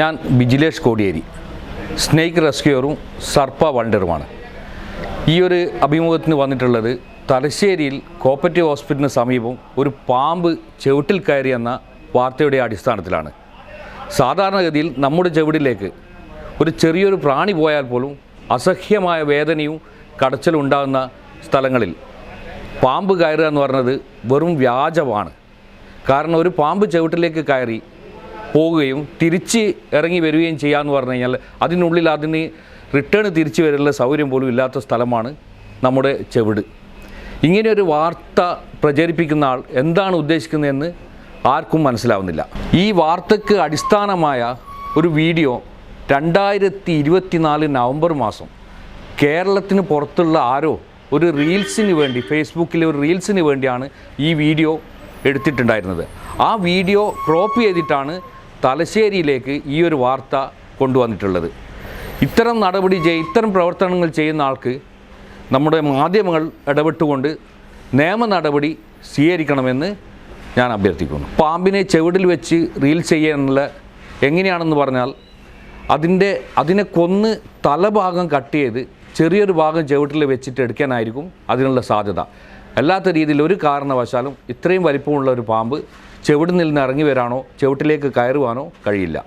ഞാൻ ബിജിലേഷ് കോടിയേരി സ്നേക്ക് റെസ്ക്യൂറും സർപ്പ വണ്ടറുമാണ്. ഈ ഒരു അഭിമുഖത്തിന് വന്നിട്ടുള്ളത് തലശ്ശേരിയിൽ കോപ്പറേറ്റീവ് ഹോസ്പിറ്റലിന് സമീപം ഒരു പാമ്പ് ചെവിട്ടിൽ കയറി എന്ന വാർത്തയുടെ അടിസ്ഥാനത്തിലാണ്. സാധാരണഗതിയിൽ നമ്മുടെ ചെവിടിലേക്ക് ഒരു ചെറിയൊരു പ്രാണി പോയാൽ പോലും അസഹ്യമായ വേദനയും കടച്ചിലും ഉണ്ടാകുന്ന സ്ഥലങ്ങളിൽ പാമ്പ് കയറുക എന്ന് പറഞ്ഞത് വെറും വ്യാജമാണ്. കാരണം ഒരു പാമ്പ് ചവിട്ടിലേക്ക് കയറി പോവുകയും തിരിച്ച് ഇറങ്ങി വരികയും ചെയ്യാമെന്ന് പറഞ്ഞു കഴിഞ്ഞാൽ അതിനുള്ളിൽ അതിന് റിട്ടേൺ തിരിച്ചു വരാനുള്ള സൗകര്യം പോലും ഇല്ലാത്ത സ്ഥലമാണ് നമ്മുടെ ചെവിട്. ഇങ്ങനെ ഒരു വാർത്ത പ്രചരിപ്പിക്കുന്ന ആൾ എന്താണ് ഉദ്ദേശിക്കുന്നതെന്ന് ആർക്കും മനസ്സിലാവുന്നില്ല. ഈ വാർത്തക്ക് അടിസ്ഥാനമായ ഒരു വീഡിയോ രണ്ടായിരത്തി ഇരുപത്തിനാല് നവംബർ മാസം കേരളത്തിന് പുറത്തുള്ള ആരോ ഒരു റീൽസിന് വേണ്ടി ഫേസ്ബുക്കിലെ ഒരു റീൽസിന് വേണ്ടിയാണ് ഈ വീഡിയോ എടുത്തിട്ടുണ്ടായിരുന്നത്. ആ വീഡിയോ ക്രോപ്പ് ചെയ്തിട്ടാണ് തലശ്ശേരിയിലേക്ക് ഈ ഒരു വാർത്ത കൊണ്ടുവന്നിട്ടുള്ളത്. ഇത്തരം നടപടി ചെയ് ഇത്തരം പ്രവർത്തനങ്ങൾ ചെയ്യുന്ന ആൾക്ക് നമ്മുടെ മാധ്യമങ്ങൾ ഇടപെട്ടുകൊണ്ട് നിയമ നടപടി സ്വീകരിക്കണമെന്ന് ഞാൻ അഭ്യർത്ഥിക്കുന്നു. പാമ്പിനെ ചെവിടിൽ വെച്ച് റീൽ ചെയ്യാനുള്ള എങ്ങനെയാണെന്ന് പറഞ്ഞാൽ അതിന്റെ അതിനെ കൊന്ന് തലഭാഗം കട്ട് ചെയ്ത് ചെറിയൊരു ഭാഗം ചെവിട്ടിൽ വെച്ചിട്ട് എടുക്കാനായിരിക്കും അതിനുള്ള സാധ്യത. അല്ലാത്ത രീതിയിൽ ഒരു കാരണവശാലും ഇത്രയും വലിപ്പമുള്ള ഒരു പാമ്പ് ചെവിടിൽ നിന്ന് ഇറങ്ങി വരാനോ ചുവട്ടിലേക്ക് കയറുവാനോ കഴിയില്ല.